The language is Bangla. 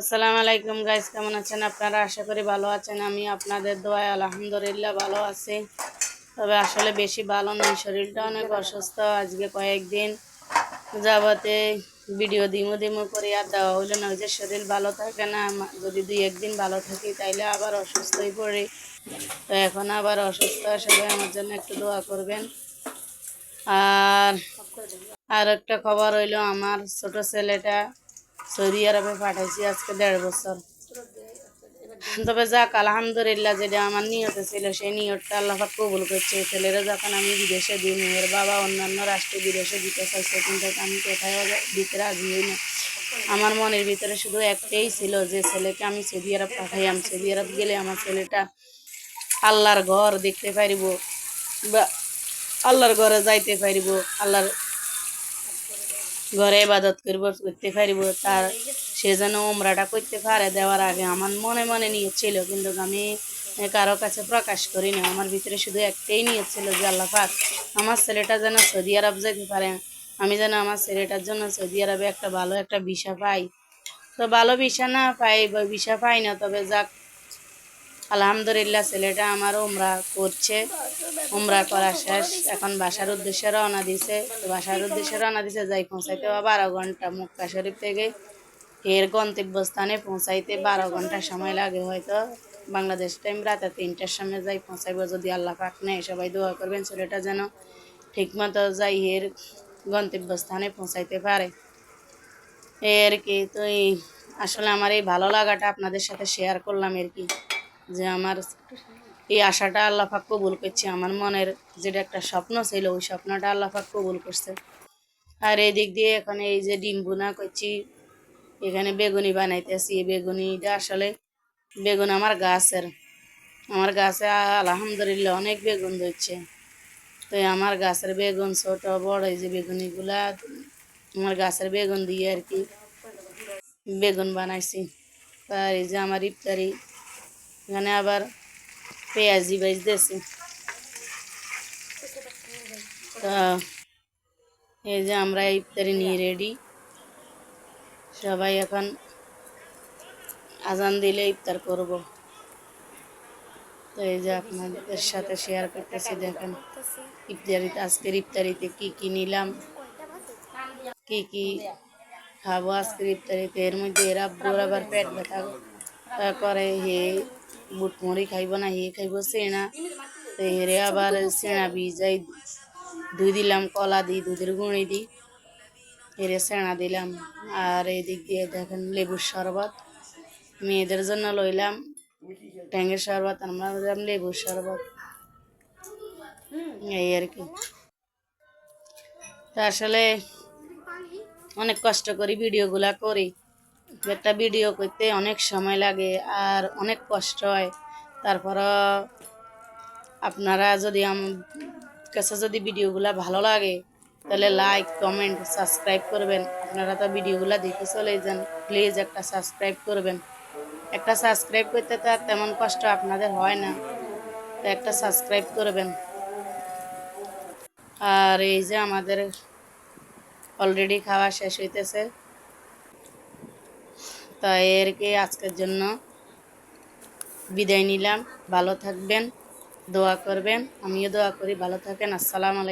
আসসালামু আলাইকুম গাইস কেমন আছেন আপনারা? আশা করি ভালো আছেন। আমি আপনাদের দোয়ায় আলহামদুলিল্লাহ ভালো আছি। তবে আসলে বেশি ভালো নয় শরীরটা অনেক অসুস্থ। আজকে কয়েকদিন যাবতে ভিডিও দিমু দিমু করে, আর দেওয়া হইল না। ওই যে শরীর ভালো থাকে না যদি দুই একদিন ভালো থাকি, তাইলে আবার অসুস্থ হয়ে পড়ি। তো এখন আবার অসুস্থ সবাই আমার জন্য একটু দোয়া করবেন। আর আর একটা খবর হইল, আমার ছোট ছেলেটা সৌদি আরবে পাঠাইছি আজকে দেড় বছর। তবে যাক, আলহামদুলিল্লাহ, যেটা আমার নিয়তে ছিল, সেই নিয়তটা আল্লাহ কবুল করছে। ছেলেরা যখন আমি বিদেশে দিই, মেয়ের বাবা অন্যান্য রাষ্ট্রে বিদেশে দিতে চাইছে, কিন্তু আমি কোথাও দিতে রাজি হই না। আমার মনের ভিতরে শুধু একটাই ছিল যে, ছেলেকে আমি সৌদি আরব পাঠাইয়াম। সৌদি আরব গেলে আমার ছেলেটা আল্লাহর ঘর দেখতে পারিব বা আল্লাহর ঘরে যাইতে পারিব, আল্লাহর ঘরে ইবাদত করব করতে পারিব তার সে যেন ওমরাটা করতে পারে দেওয়ার আগে আমার মনে মনে নিয়ে ছিল কিন্তু আমি কারও কাছে প্রকাশ করি না। আমার ভিতরে শুধু একটাই নিয়ে ছিল যে আল্লাহ পাক আমার ছেলেটা যেন সৌদি আরব যেতে পারে, আমি যেন আমার ছেলেটার জন্য সৌদি আরবে একটা ভালো একটা ভিসা পাই। তো ভালো ভিসা না পাই ভিসা পাই না, তবে যাক, আলহামদুলিল্লাহ ছেলেটা আমার ওমরা করছে। উমরা করা শেষ। এখন বাসার উদ্দেশ্যে রওনা দিছে। তো বাসার উদ্দেশ্যে রওনা দিছে, যাই পৌঁছাইতে বারো ঘণ্টা মক্কা শরীফ থেকে। এর গন্তব্যস্থানে পৌঁছাইতে বারো ঘণ্টা সময় লাগে হয়তো। বাংলাদেশ টাইম রাতে তিনটার সময় যাই পৌঁছাইব, যদি আল্লাহ পাক নেয় সবাই দোয়া করবেন, ছেলেটা যেন ঠিকমতো যাই এর গন্তব্যস্থানে পৌঁছাইতে পারে। এই আর কি তুই, আসলে আমার এই ভালো লাগাটা আপনাদের সাথে শেয়ার করলাম আর কি? যে আমার এই আশাটা আল্লাহ পাক কবুল করছে। আমার মনের যেটা একটা স্বপ্ন ছিল, ওই স্বপ্নটা আল্লাহ পাক কবুল করছে। আর এই দিক দিয়ে এখানে এই যে ডিম বুনা করছি, এখানে বেগুনি বানাইতেছি। এই বেগুনিটা আসলে বেগুন আমার গাছের। আমার গাছে আলহামদুলিল্লাহ অনেক বেগুন ধরছে। তো আমার গাছের বেগুন ছোট, বড়, এই যে বেগুনিগুলা আমার গাছের বেগুন দিয়ে আর কি বেগুন বানাইছি। আর এই যে আমার ইফতারি, এখানে আবার পেঁয়াজি বেচতেছি তা এই যে আমরা ইফতারি নিয়ে রেডি সবাই এখন আজান দিলে ইফতার করব তো এই যে আপনাদের সাথে শেয়ার করতেছি দেখেন ইফতারিতে আজকের ইফতারিতে কি কি নিলাম কি কি খাব আজকের ইফতারিতে এর মধ্যে এরা আব্বুর আবার পেট ব্যথা করে হে বুট মুড়ি খাইব না হে খাইব সেনা তো হেরে আবার সেনা ভিজাই দুই দিলাম কলা দিই দুধের গুঁড়ি দিই হেরে সেনা দিলাম আর এই দিক দিয়ে দেখেন লেবুর শরবত মেয়েদের জন্য লইলাম ট্যাঙ্গের শরবত আমরা লেবুর শরবত এই আর কি আসলে অনেক কষ্ট করি ভিডিওগুলা করি একটা ভিডিও করতে অনেক সময় লাগে আর অনেক কষ্ট হয়। তারপরও আপনারা যদি আমার কাছে যদি ভিডিওগুলো ভালো লাগে, তাহলে লাইক কমেন্ট সাবস্ক্রাইব করবেন। আপনারা তো ভিডিওগুলো দেখে চলে যান। প্লিজ একটা সাবস্ক্রাইব করবেন। একটা সাবস্ক্রাইব করতে তো আর তেমন কষ্ট আপনাদের হয় না। তো একটা সাবস্ক্রাইব করবেন। আর এই যে আমাদের অলরেডি খাওয়া শেষ হইতেছে। তো এরকে আজকের জন্য বিদায় নিলাম। ভালো থাকবেন, দোয়া করবেন। আমিও দোয়া করি। ভালো থাকেন। আসসালাম আলাইকুম।